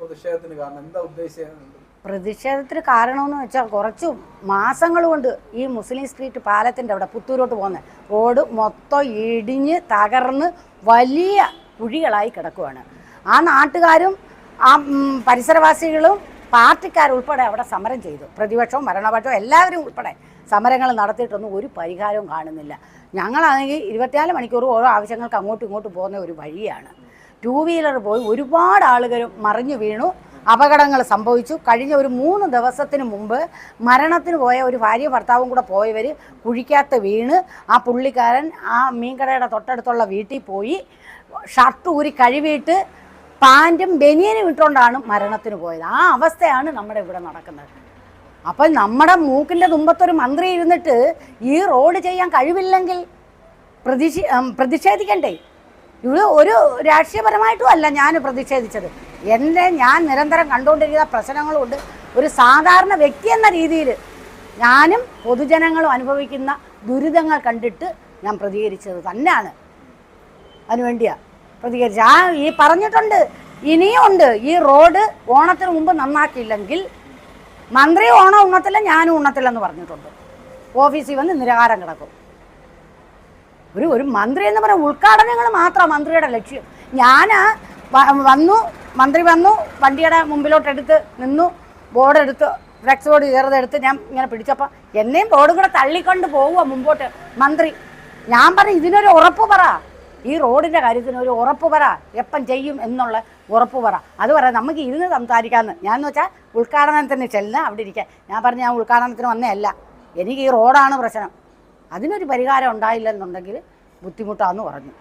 പ്രതിഷേധത്തിന് കാരണം? എന്താ പ്രതിഷേധത്തിന് കാരണമെന്ന് വെച്ചാൽ കുറച്ച് മാസങ്ങൾ കൊണ്ട് ഈ മുസ്ലിം സ്ട്രീറ്റ് പാലത്തിന്റെ അവിടെ പുത്തൂരോട്ട് പോകുന്ന. റോഡ് മൊത്തം ഇടിഞ്ഞ് തകർന്ന് വലിയ കുഴികളായി കിടക്കുകയാണ് ആ നാട്ടുകാരും ആ പരിസരവാസികളും പാർട്ടിക്കാരുൾപ്പെടെ അവിടെ സമരം ചെയ്തു. പ്രതിപക്ഷവും ഭരണപക്ഷവും എല്ലാവരും ഉൾപ്പെടെ സമരങ്ങൾ നടത്തിയിട്ടൊന്നും ഒരു പരിഹാരവും കാണുന്നില്ല. ഞങ്ങളാണെങ്കിൽ ഇരുപത്തിനാല് മണിക്കൂർ ഓരോ ആവശ്യങ്ങൾക്ക് അങ്ങോട്ടും ഇങ്ങോട്ടും പോകുന്ന ഒരു വഴിയാണ്. ടൂ വീലർ പോയി ഒരുപാട് ആളുകൾ മറിഞ്ഞു വീണു. അപകടങ്ങൾ സംഭവിച്ചു. കഴിഞ്ഞ ഒരു മൂന്ന് ദിവസത്തിന് മുമ്പ് മരണത്തിന് പോയ ഒരു ഭാര്യ ഭർത്താവും കൂടെ പോയവർ കുഴിക്കകത്ത് വീണ്. ആ പുള്ളിക്കാരൻ ആ മീൻകടയുടെ തൊട്ടടുത്തുള്ള വീട്ടിൽ പോയി. ഷർട്ട് ഊരി കഴുകിയിട്ട് പാന്റും ബനിയനും ഇട്ടുകൊണ്ടാണ് മരണത്തിന് പോയത്. ആ അവസ്ഥയാണ് നമ്മുടെ ഇവിടെ നടക്കുന്നത്. അപ്പം നമ്മുടെ മൂക്കിന്റെ തുമ്പത്തൊരു മന്ത്രി ഇരുന്നിട്ട് ഈ റോഡ് ചെയ്യാൻ കഴിവില്ലെങ്കിൽ പ്രതിഷേ പ്രതിഷേധിക്കണ്ടേ? ഇത് ഒരു രാഷ്ട്രീയപരമായിട്ടും അല്ല ഞാൻ പ്രതിഷേധിച്ചത്. എന്റെ ഞാൻ നിരന്തരം കണ്ടുകൊണ്ടിരിക്കുന്ന പ്രശ്നങ്ങളുണ്ട്. ഒരു സാധാരണ വ്യക്തി എന്ന രീതിയിൽ ഞാനും പൊതുജനങ്ങളും അനുഭവിക്കുന്ന ദുരിതങ്ങൾ കണ്ടിട്ട് ഞാൻ പ്രതികരിച്ചത് തന്നെയാണ്. അതിനുവേണ്ടിയാ പ്രതികരിച്ച ആ ഈ പറഞ്ഞിട്ടുണ്ട് ഇനിയും ഉണ്ട്. ഈ റോഡ് ഓണത്തിന് മുമ്പ് നന്നാക്കിയില്ലെങ്കിൽ മന്ത്രി ഓണം ഉണ്ണത്തില്ല ഞാനും ഉണ്ണത്തില്ലെന്ന് പറഞ്ഞിട്ടുണ്ട്. ഓഫീസിൽ വന്ന് നിരാഹാരം കിടക്കും. ഒരു ഒരു മന്ത്രി എന്ന് പറയുന്ന ഉദ്ഘാടനങ്ങൾ മാത്രമാണ് മന്ത്രിയുടെ ലക്ഷ്യം. ഞാൻ വന്നു മന്ത്രി വന്നു വണ്ടിയുടെ മുമ്പിലോട്ടെടുത്ത് നിന്നു ബോർഡെടുത്ത് ഫ്ലെക്സ് ബോർഡ് കയറതെടുത്ത് ഞാൻ ഇങ്ങനെ പിടിച്ചപ്പോൾ എന്നെയും ബോർഡും കൂടെ തള്ളിക്കൊണ്ട് പോവുക മുമ്പോട്ട് മന്ത്രി. ഞാൻ പറഞ്ഞു ഇതിനൊരു ഉറപ്പ് പറ. ഈ റോഡിന്റെ കാര്യത്തിന് ഒരു ഉറപ്പ് പറ. എപ്പം ചെയ്യും എന്നുള്ള ഉറപ്പ് പറ. അത് പറയാം നമുക്ക് ഇരുന്ന് സംസാരിക്കാമെന്ന് ഞാൻ എന്ന് വെച്ചാൽ ഉദ്ഘാടനത്തിന് ചെല്ലുന്ന അവിടെ ഇരിക്കാൻ. ഞാൻ പറഞ്ഞു ഞാൻ ഉദ്ഘാടനത്തിന് വന്നേ അല്ല എനിക്ക് ഈ റോഡാണ് പ്രശ്നം. അതിനൊരു പരിഹാരം ഉണ്ടായില്ലെന്നുണ്ടെങ്കിൽ ബുദ്ധിമുട്ടാന്ന് പറഞ്ഞു.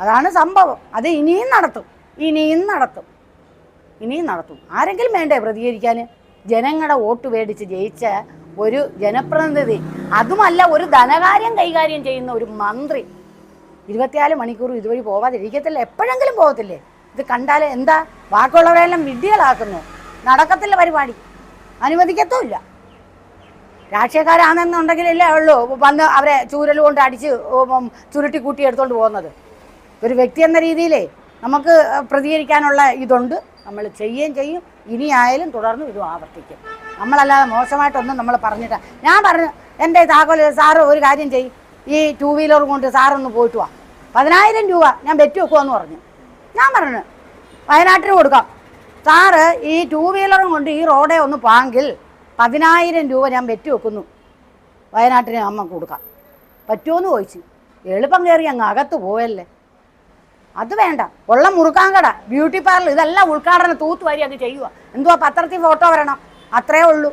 അതാണ് സംഭവം. അത് ഇനിയും നടത്തും. ഇനിയും നടത്തും. ഇനിയും നടത്തും. ആരെങ്കിലും വേണ്ടേ പ്രതികരിക്കാൻ? ജനങ്ങളുടെ വോട്ട് മേടിച്ച് ജയിച്ച ഒരു ജനപ്രതിനിധി. അതുമല്ല ഒരു ധനകാര്യം കൈകാര്യം ചെയ്യുന്ന ഒരു മന്ത്രി. ഇരുപത്തിനാല് മണിക്കൂർ ഇതുവഴി പോവാതിരിക്കത്തില്ല എപ്പോഴെങ്കിലും പോകത്തില്ലേ? ഇത് കണ്ടാൽ എന്താ? ബാക്കിയുള്ളവരെല്ലാം വിഡ്ഢികളാക്കുന്നു. നടക്കത്തില്ല പരിപാടി. അനുവദിക്കത്തുമില്ല. രാഷ്ട്രീയക്കാരാണെന്നുണ്ടെങ്കിലല്ലേ ഉള്ളൂ. വന്ന് അവരെ ചൂരൽ കൊണ്ട് അടിച്ച് ചുരുട്ടി കൂട്ടി എടുത്തോണ്ട് പോകുന്നത്. ഒരു വ്യക്തി എന്ന രീതിയിലേ നമുക്ക് പ്രതികരിക്കാനുള്ള ഇതുണ്ട്. നമ്മൾ ചെയ്യുകയും ചെയ്യും. ഇനി ആയാലും തുടർന്നും ഇതും ആവർത്തിക്കും. നമ്മളല്ലാതെ മോശമായിട്ടൊന്നും നമ്മൾ പറഞ്ഞിട്ട് ഞാൻ പറഞ്ഞു എന്റെ താക്കോൽ സാറ് ഒരു കാര്യം ചെയ്യും. ഈ ടൂ വീലർ കൊണ്ട് സാറൊന്ന് പോയിട്ട് വാ. പതിനായിരം രൂപ ഞാൻ ബെറ്റ് വെക്കുമെന്ന് പറഞ്ഞു. ഞാൻ പറഞ്ഞു വയനാട്ടിന് കൊടുക്കാം. സാറ് ഈ ടൂ വീലറും കൊണ്ട് ഈ റോഡേ ഒന്ന് പാങ്കിൽ പതിനായിരം രൂപ ഞാൻ വെറ്റി വെക്കുന്നു. വയനാട്ടിന് അമ്മ കൊടുക്കാം. പറ്റുമോയെന്ന് ചോദിച്ചു. എളുപ്പം കയറി അങ്ങ് അകത്ത് പോയല്ലേ? അത് വേണ്ട. ഉള്ള മുറുക്കാൻ കട ബ്യൂട്ടി പാർലർ ഇതെല്ലാം ഉദ്ഘാടനം തൂത്ത് വരി അങ്ങ് ചെയ്യുക എന്തുവാ പത്രത്തിൽ ഫോട്ടോ വരണം? അത്രേ ഉള്ളൂ.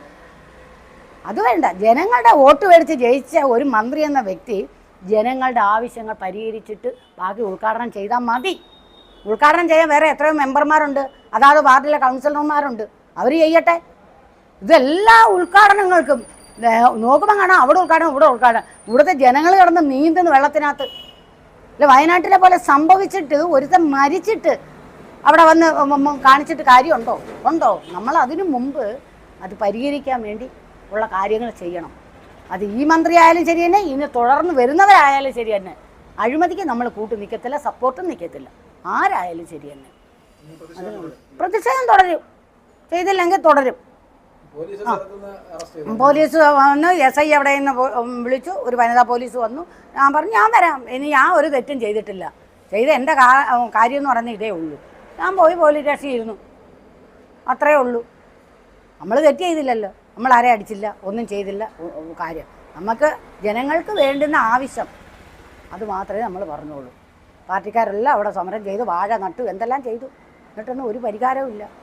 അത് വേണ്ട. ജനങ്ങളുടെ വോട്ട് മേടിച്ച് ജയിച്ച ഒരു മന്ത്രി എന്ന വ്യക്തി ജനങ്ങളുടെ ആവശ്യങ്ങൾ പരിഹരിച്ചിട്ട് ബാക്കി ഉദ്ഘാടനം ചെയ്താൽ മതി. ഉദ്ഘാടനം ചെയ്യാൻ വേറെ എത്രയോ മെമ്പർമാരുണ്ട്. അതാത് വാർഡിലെ കൗൺസിലർമാരുണ്ട്. അവർ ചെയ്യട്ടെ. ഇതെല്ലാ ഉദ്ഘാടനങ്ങൾക്കും നോക്കുമ്പോൾ കാണാം അവിടെ ഉദ്ഘാടനം ഇവിടെ ഉദ്ഘാടനം. ഇവിടുത്തെ ജനങ്ങൾ കിടന്ന് നീന്തുന്നു വെള്ളത്തിനകത്ത്. അല്ല വയനാട്ടിലെ പോലെ സംഭവിച്ചിട്ട് ഒരുത്തൻ മരിച്ചിട്ട് അവിടെ വന്ന് കാണിച്ചിട്ട് കാര്യമുണ്ടോ? ഉണ്ടോ? നമ്മൾ അതിനു മുമ്പ് അത് പരിഹരിക്കാൻ വേണ്ടി ഉള്ള കാര്യങ്ങൾ ചെയ്യണം. അത് ഈ മന്ത്രി ആയാലും ശരി തന്നെ ഇനി തുടർന്ന് വരുന്നവരായാലും ശരി തന്നെ. അഴിമതിക്ക് നമ്മൾ കൂട്ടു നിൽക്കത്തില്ല സപ്പോർട്ടും നിൽക്കത്തില്ല ആരായാലും ശരി തന്നെ. പ്രതിഷേധം തുടരും. ചെയ്തില്ലെങ്കിൽ തുടരും. പോലീസ് വന്ന് എസ് ഐ അവിടെ നിന്ന് വിളിച്ചു. ഒരു വനിതാ പോലീസ് വന്നു. ഞാൻ പറഞ്ഞു ഞാൻ വരാം. ഇനി ഞാൻ ഒരു തെറ്റും ചെയ്തിട്ടില്ല. ചെയ്ത എന്റെ കാര്യം എന്ന് പറയുന്നത് ഇതേ ഉള്ളൂ. ഞാൻ പോയി പോലീസ് സ്റ്റേഷനിൽ ഇരുന്നു. അത്രേ ഉള്ളൂ. നമ്മൾ തെറ്റ് ചെയ്തില്ലല്ലോ. നമ്മൾ ആരെ അടിച്ചില്ല. ഒന്നും ചെയ്തില്ല. കാര്യം. നമുക്ക് ജനങ്ങൾക്ക് വേണ്ടുന്ന ആവശ്യം. അത് മാത്രമേ നമ്മൾ പറഞ്ഞുള്ളൂ. പാർട്ടിക്കാരെല്ലാം അവിടെ സമരം ചെയ്തു. വാഴ നട്ടു. എന്തെല്ലാം ചെയ്തു? എന്നിട്ടൊന്നും ഒരു പരിഹാരവും ഇല്ല.